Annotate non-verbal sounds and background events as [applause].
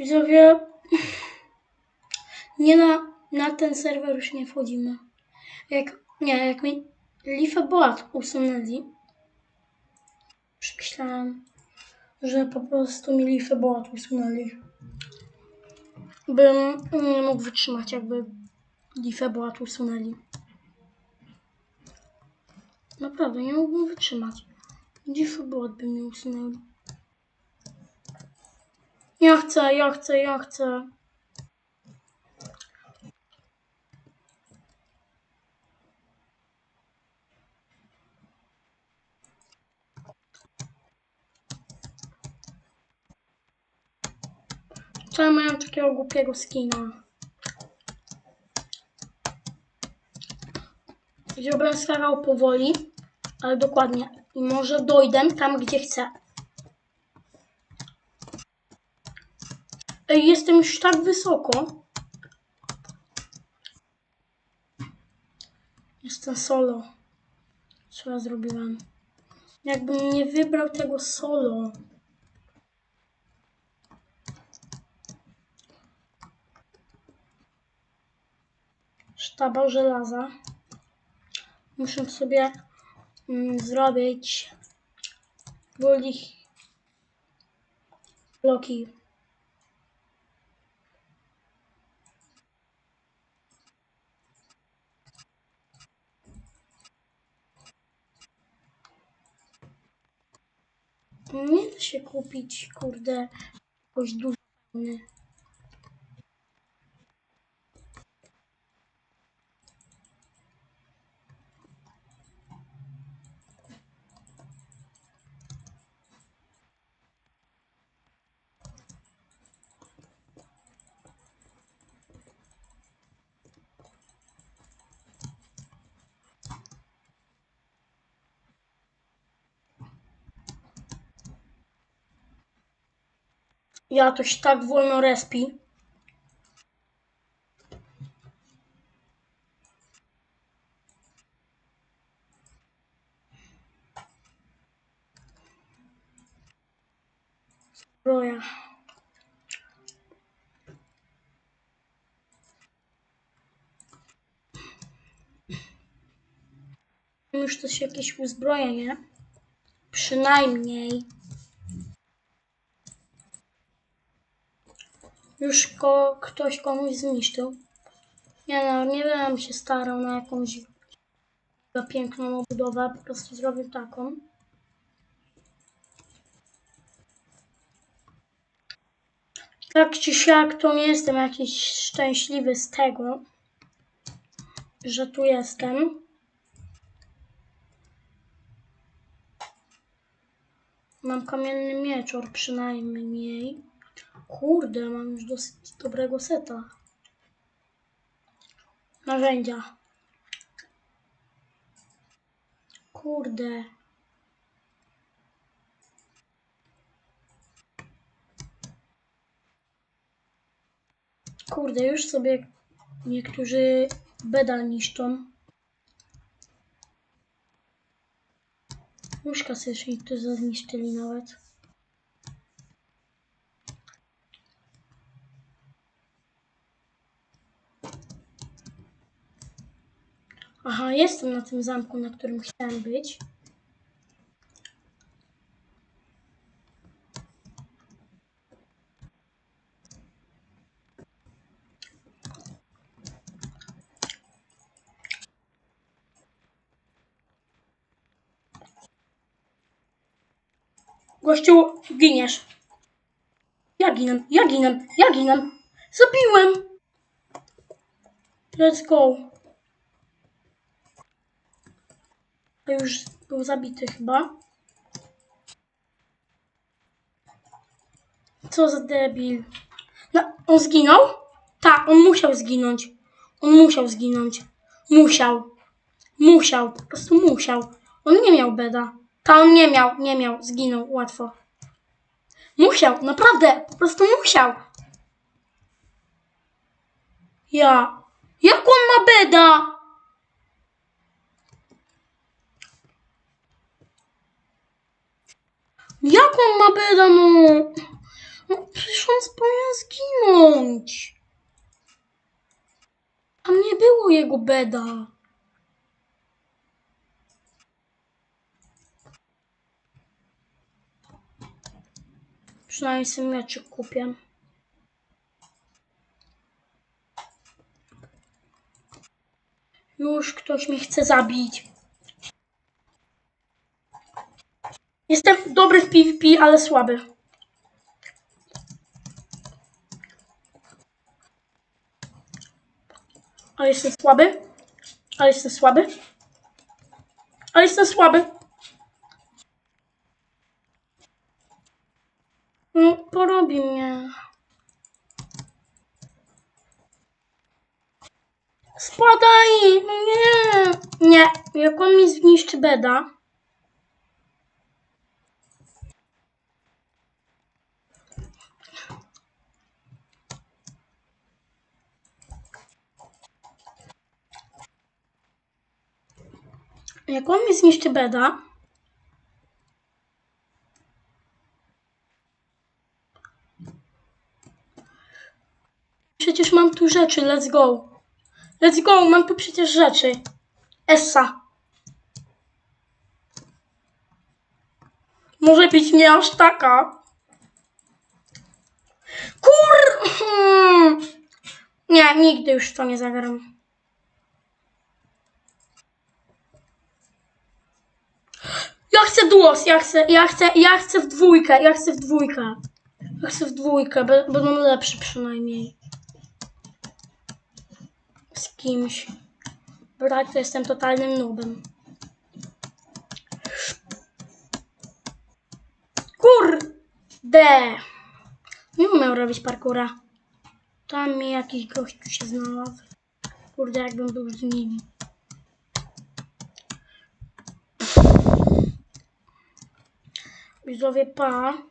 Widzowie, nie na, na ten serwer już nie wchodzimy. Jak, nie, jak mi Leafy Boat usunęli, myślałem, że po prostu mi Leafy Boat usunęli. Bym nie mógł wytrzymać, jakby Leafy Boat usunęli. Naprawdę, nie mógłbym wytrzymać. Leafy Boat by mi usunęli. Ja chcę, ja chcę, ja chcę. Czemu mają takiego głupiego skina? Wziąłbym skakał powoli, ale dokładnie. I może dojdę tam, gdzie chcę. Ej, jestem już tak wysoko. Jestem solo. Co ja zrobiłem? Jakbym nie wybrał tego solo. Sztaba żelaza. Muszę sobie mm, zrobić wolich bloki. Nie da się kupić, kurde, jakoś dużo. Ja toś tak wolno respi. Zbroja. Już też jakieś uzbrojenie. Przynajmniej. Już ko ktoś komuś zniszczył. Nie no, nie będę się starał na jakąś piękną budowę, po prostu zrobię taką. Tak czy siak to nie jestem jakiś szczęśliwy z tego, że tu jestem. Mam kamienny mieczor przynajmniej. Kurde, mam już dosyć dobrego seta. Narzędzia. Kurde. Kurde, już sobie niektórzy beda niszczą. Łóżka sobie tu zniszczyli nawet. Aha, jestem na tym zamku, na którym chciałem być. Gościu, giniesz. Ja ginę, ja ginę, ja ginę. Zabiłem. Let's go. To już był zabity chyba. Co za debil. No, on zginął? Tak, on musiał zginąć. On musiał zginąć. Musiał. Musiał. Po prostu musiał. On nie miał beda. Ta on nie miał, nie miał. Zginął łatwo. Musiał, naprawdę. Po prostu musiał. Ja. Jak on ma beda? Jak on ma beda, no? No przecież on powinien zginąć. Tam nie było jego beda. Przynajmniej sobie mieczyk kupię. Już ktoś mnie chce zabić. Jestem dobry w PvP, ale słaby. Ale jestem słaby. Ale jestem słaby. Ale jestem słaby. No, porobi mnie. Spadaj! Nie! Nie, jak on mi zniszczy beda. Jak on mi zniszczy beda. Przecież mam tu rzeczy, let's go. Let's go, mam tu przecież rzeczy. Essa. Może być nie aż taka. Kur... [clears throat] Nie, nigdy już to nie zagram. Ja chcę duos, ja chcę, ja chcę, ja chcę w dwójkę, ja chcę w dwójkę. Ja chcę w dwójkę, będą lepszy przynajmniej. Z kimś. Bo tak to jestem totalnym nubem. Kurde! Nie umiem robić parkura. Tam mi jakiś gościu się znalazł. Kurde, jakbym był z nimi. Widzowie, pa.